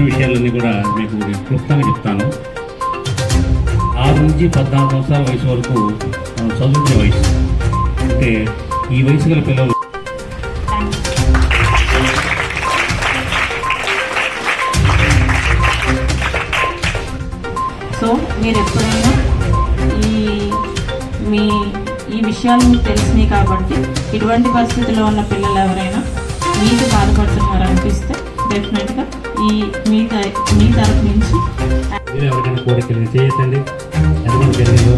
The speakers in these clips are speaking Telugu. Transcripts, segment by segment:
చెప్పిన విషయాలన్నీ కూడా మీకు నేను క్లుప్తంగా చెప్తాను. ఆరు నుంచి పద్నాలుగు సంవత్సరాల వయసు వరకు చదువుకునే వయసు. అంటే ఈ వయసు గల పిల్లలు సో మీరు ఎప్పుడైనా ఈ మీ ఈ విషయాలు మీకు తెలిసినాయి కాబట్టి ఇటువంటి పరిస్థితిలో ఉన్న పిల్లలు ఎవరైనా మీకు బాధపడుతున్నారు డెఫినెట్గా ఈ మీ మీ తరఫు నుంచి ఎవరికైనా కోరికలు చేయొద్దండి ఎంతమంది జరిగిందో.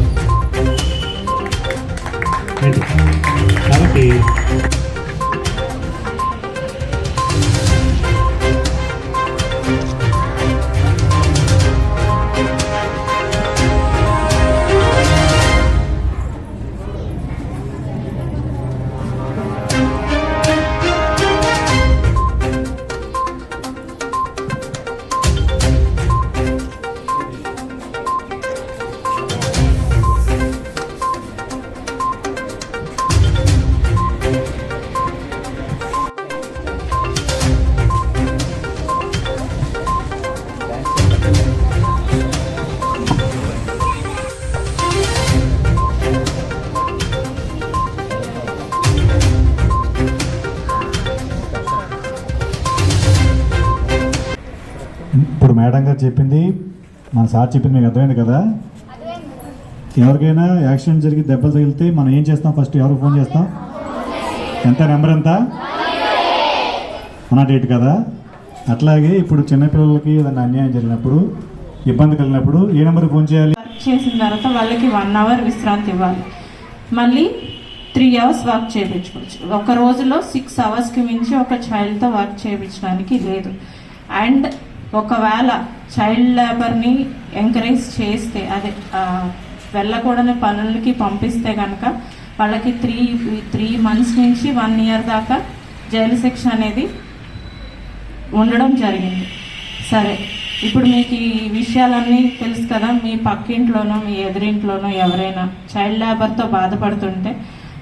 కాబట్టి మేడం గారు చెప్పింది. మన సార్ చెప్పింది మీకు అర్థమైంది కదా? ఎవరికైనా యాక్సిడెంట్ జరిగి దెబ్బలు తగిలితే మనం ఏం చేస్తాం? ఫస్ట్ ఎవరికి ఫోన్ చేస్తాం? ఎంత నెంబర్ ఎంత? వన్ ఎయిట్ కదా? అట్లాగే ఇప్పుడు చిన్నపిల్లలకి ఏదైనా అన్యాయం జరిగినప్పుడు ఇబ్బంది కలిగినప్పుడు ఏ నెంబర్కి ఫోన్ చేయాలి? వర్క్ చేసిన తర్వాత వాళ్ళకి వన్ అవర్ విశ్రాంతి ఇవ్వాలి. మళ్ళీ త్రీ అవర్స్ వర్క్ చేయించుకోవచ్చు. ఒక రోజులో సిక్స్ అవర్స్కి మించి ఒక చైల్డ్తో వర్క్ చేయించడానికి లేదు. అండ్ ఒకవేళ చైల్డ్ లేబర్ని ఎంకరేజ్ చేస్తే అదే వెళ్ళకూడని పనులకి పంపిస్తే కనుక వాళ్ళకి త్రీ త్రీ మంత్స్ నుంచి వన్ ఇయర్ దాకా జైలు శిక్ష అనేది ఉండడం జరిగింది. సరే ఇప్పుడు మీకు ఈ విషయాలన్నీ తెలుసు కదా మీ పక్కింట్లోనో మీ ఎదురింట్లోనో ఎవరైనా చైల్డ్ లేబర్తో బాధపడుతుంటే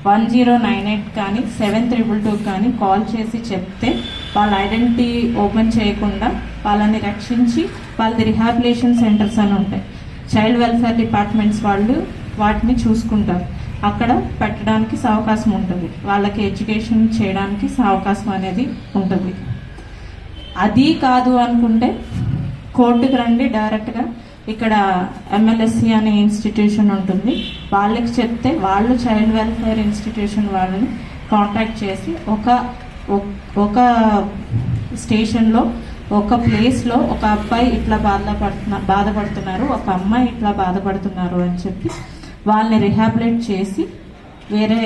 వన్ జీరో నైన్ ఎయిట్ కానీ సెవెన్ త్రిబుల్ టూ కానీ కాల్ చేసి చెప్తే వాళ్ళ ఐడెంటిటీ ఓపెన్ చేయకుండా వాళ్ళని రక్షించి వాళ్ళది రిహాబిలేషన్ సెంటర్స్ అని ఉంటాయి. చైల్డ్ వెల్ఫేర్ డిపార్ట్మెంట్స్ వాళ్ళు వాటిని చూసుకుంటారు. అక్కడ పెట్టడానికి అవకాశం ఉంటుంది. వాళ్ళకి ఎడ్యుకేషన్ చేయడానికి అవకాశం అనేది ఉంటుంది. అది కాదు అనుకుంటే కోర్టుకు రండి డైరెక్ట్గా ఇక్కడ ఎంఎల్ఎస్సి అనే ఇన్స్టిట్యూషన్ ఉంటుంది. వాళ్ళకి చెప్తే వాళ్ళు చైల్డ్ వెల్ఫేర్ ఇన్స్టిట్యూషన్ వాళ్ళని కాంటాక్ట్ చేసి ఒక ఒక స్టేషన్లో ఒక ప్లేస్లో ఒక అబ్బాయి ఇట్లా బాధపడుతున్నా బాధపడుతున్నారు ఒక అమ్మాయి ఇట్లా బాధపడుతున్నారు అని చెప్పి వాళ్ళని రిహాబిలేట్ చేసి వేరే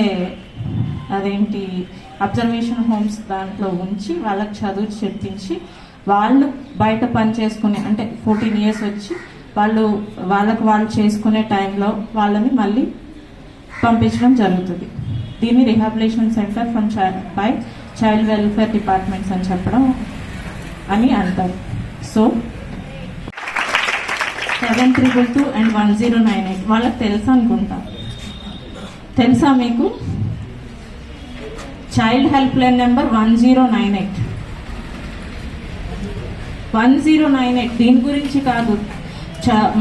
అదేంటి అబ్జర్వేషన్ హోమ్స్ దాంట్లో ఉంచి వాళ్ళకి చదువు చెప్పించి వాళ్ళు బయట పని చేసుకునే అంటే ఫోర్టీన్ ఇయర్స్ వచ్చి వాళ్ళు వాళ్ళకు వాళ్ళు చేసుకునే టైంలో వాళ్ళని మళ్ళీ పంపించడం జరుగుతుంది. దీన్ని rehabilitation centre from by child welfare departments అని చెప్పడం అని అంటారు. So seven triple two and one zero nine eight వాళ్ళకి తెలుసు అనుకుంటా? తెలుసా మీకు? Child help line number one zero nine eight. One zero nine eight దీని గురించి కాదు. చ-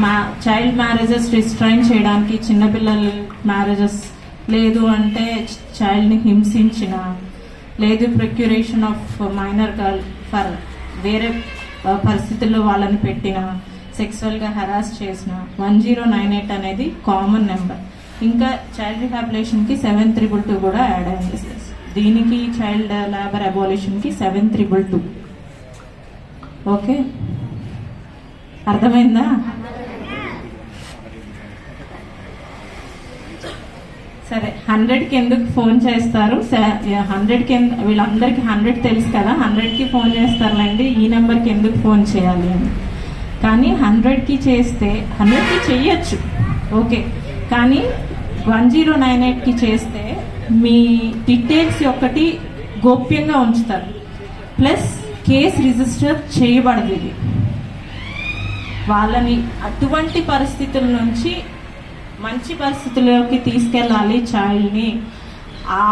చైల్డ్ మ్యారేజెస్ రిస్ట్రైన్ చేయడానికి చిన్నపిల్లల మ్యారేజెస్ లేదు అంటే చైల్డ్ని హింసించిన లేదు procuration of minor girl for వేరే పరిస్థితుల్లో వాళ్ళని పెట్టిన సెక్సువల్గా హెరాస్ చేసిన వన్ జీరో నైన్ ఎయిట్ అనేది కామన్ నెంబర్. ఇంకా చైల్డ్ రిహాబిలేషన్కి సెవెన్ త్రిబుల్ టూ కూడా యాడ్ అయింది. దీనికి చైల్డ్ లేబర్ అబాలిషన్కి సెవెన్ త్రిబుల్ టూ. ఓకే? అర్థమైందా? సరే హండ్రెడ్కి ఎందుకు ఫోన్ చేస్తారు? హండ్రెడ్కి వీళ్ళందరికీ హండ్రెడ్ తెలుసు కదా హండ్రెడ్కి ఫోన్ చేస్తారులేండి ఈ నెంబర్కి ఎందుకు ఫోన్ చేయాలి అని. కానీ హండ్రెడ్కి చేస్తే హండ్రెడ్కి చెయ్యొచ్చు ఓకే. కానీ వన్ జీరో నైన్ ఎయిట్కి చేస్తే మీ డీటెయిల్స్ ఒకటి గోప్యంగా ఉంచుతారు. ప్లస్ కేసు రిజిస్టర్ చేయబడదు ఇది. వాళ్ళని అటువంటి పరిస్థితుల నుంచి మంచి పరిస్థితుల్లోకి తీసుకెళ్ళాలి చైల్డ్ని. ఆ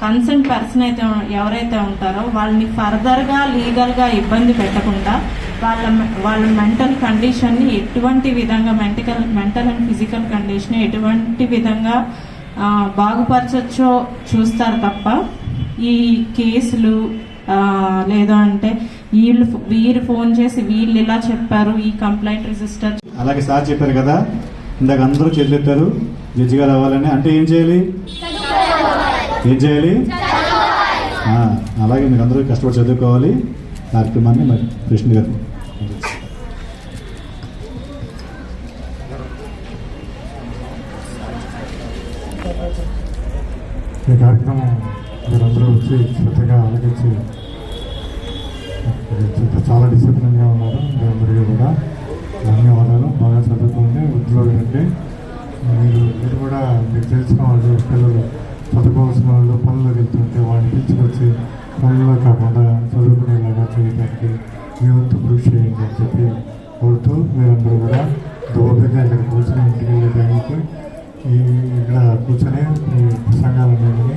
కన్సర్న్ పర్సన్ అయితే ఎవరైతే ఉంటారో వాళ్ళని ఫర్దర్గా లీగల్గా ఇబ్బంది పెట్టకుండా వాళ్ళ వాళ్ళ మెంటల్ కండిషన్ని ఎటువంటి విధంగా మెంటికల్ మెంటల్ అండ్ ఫిజికల్ కండిషన్ ఎటువంటి విధంగా ఆ, బాగుపరచొచ్చో చూస్తారు తప్ప ఈ కేసులు లేదా అంటే వీళ్ళు వీరు ఫోన్ చేసి వీళ్ళు ఇలా చెప్పారు ఈ కంప్లైంట్ రిజిస్టర్ అలాగే సార్ చెప్పారు కదా ఇందాక అందరూ చేతులెత్తారు. జడ్జి అవ్వాలని. అంటే ఏం చేయాలి? ఏం చేయాలి? అలాగే మీరు అందరూ కష్టపడి చదువుకోవాలి. కార్యక్రమాన్ని మరి కృష్ణ గారు ఈ కార్యక్రమం మీరందరూ వచ్చి శ్రద్ధగా ఆలకించి చాలా డిసిప్లిన్గా ఉన్నారు మీరందరికీ కూడా ధన్యవాదాలు బాగా చదువుకోండి ఉద్యోగం రండి మీరు మీరు కూడా మీకు తెలిసిన వాళ్ళు పిల్లలు చదువుకోవాల్సిన వాళ్ళు పనులకు వెళ్తుంటే వాళ్ళని తీసుకొచ్చి పనుల్లో కాకుండా చదువుకునేలాగా చేయడానికి మీ వంతు కృషి చేయండి అని చెప్పి కోరుతూ మీరందరూ కూడా దోపిగా ఇక్కడ కూర్చొని ఇంటికి వెళ్ళే టైంకి ఈ ఇక్కడ కూర్చొని ఈ ప్రసంగాలన్నింటినీ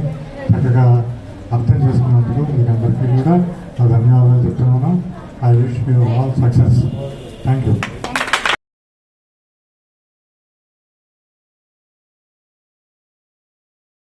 చక్కగా అర్థం చేసుకున్నందుకు మీరందరికీ కూడా ధన్యవాదాలు చెప్తున్నాను. I wish you all success thank you